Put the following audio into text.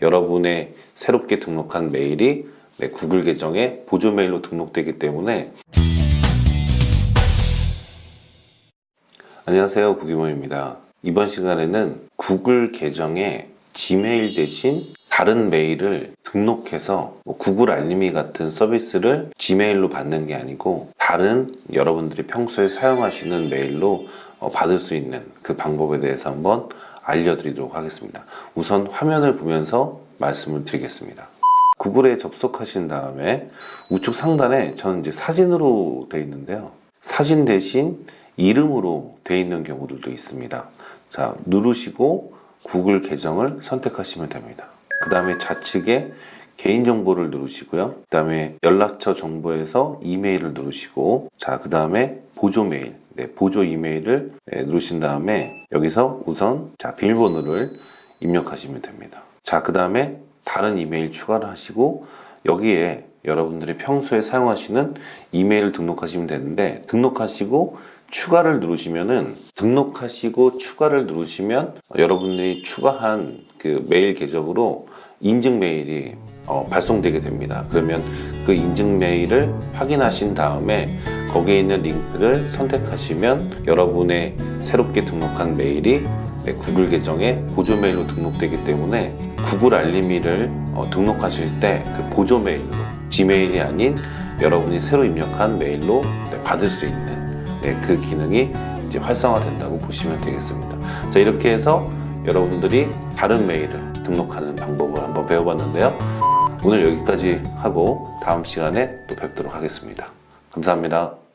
여러분의 새롭게 등록한 메일이 네, 구글 계정에 보조 메일로 등록되기 때문에 안녕하세요 구기모입니다. 이번 시간에는 구글 계정에 지메일 대신 다른 메일을 등록해서 뭐 구글 알림이 같은 서비스를 지메일로 받는 게 아니고 다른 여러분들이 평소에 사용하시는 메일로 어, 받을 수 있는 그 방법에 대해서 한번 알려드리도록 하겠습니다. 우선 화면을 보면서 말씀을 드리겠습니다. 구글에 접속하신 다음에 우측 상단에 저는 이제 사진으로 되어 있는데요. 사진 대신 이름으로 되어 있는 경우들도 있습니다. 자, 누르시고 구글 계정을 선택하시면 됩니다. 그 다음에 좌측에 개인정보를 누르시고요. 그 다음에 연락처 정보에서 이메일을 누르시고, 자, 그 다음에 보조 메일, 네, 보조 이메일을 네, 누르신 다음에 여기서 우선 자, 비밀번호를 입력하시면 됩니다. 자, 그 다음에 다른 이메일 추가를 하시고, 여기에 여러분들이 평소에 사용하시는 이메일을 등록하시면 되는데, 등록하시고 추가를 누르시면은 등록하시고 추가를 누르시면 여러분들이 추가한 그 메일 계정으로 인증 메일이 어, 발송되게 됩니다. 그러면 그 인증 메일을 확인하신 다음에 거기에 있는 링크를 선택하시면 여러분의 새롭게 등록한 메일이 네, 구글 계정에 보조 메일로 등록되기 때문에 구글 알림이를 어, 등록하실 때 그 보조 메일로 지메일이 아닌 여러분이 새로 입력한 메일로 네, 받을 수 있는 네, 그 기능이 이제 활성화된다고 보시면 되겠습니다. 자, 이렇게 해서 여러분들이 다른 메일을 등록하는 방법을 한번 배워봤는데요. 오늘 여기까지 하고 다음 시간에 또 뵙도록 하겠습니다. 감사합니다.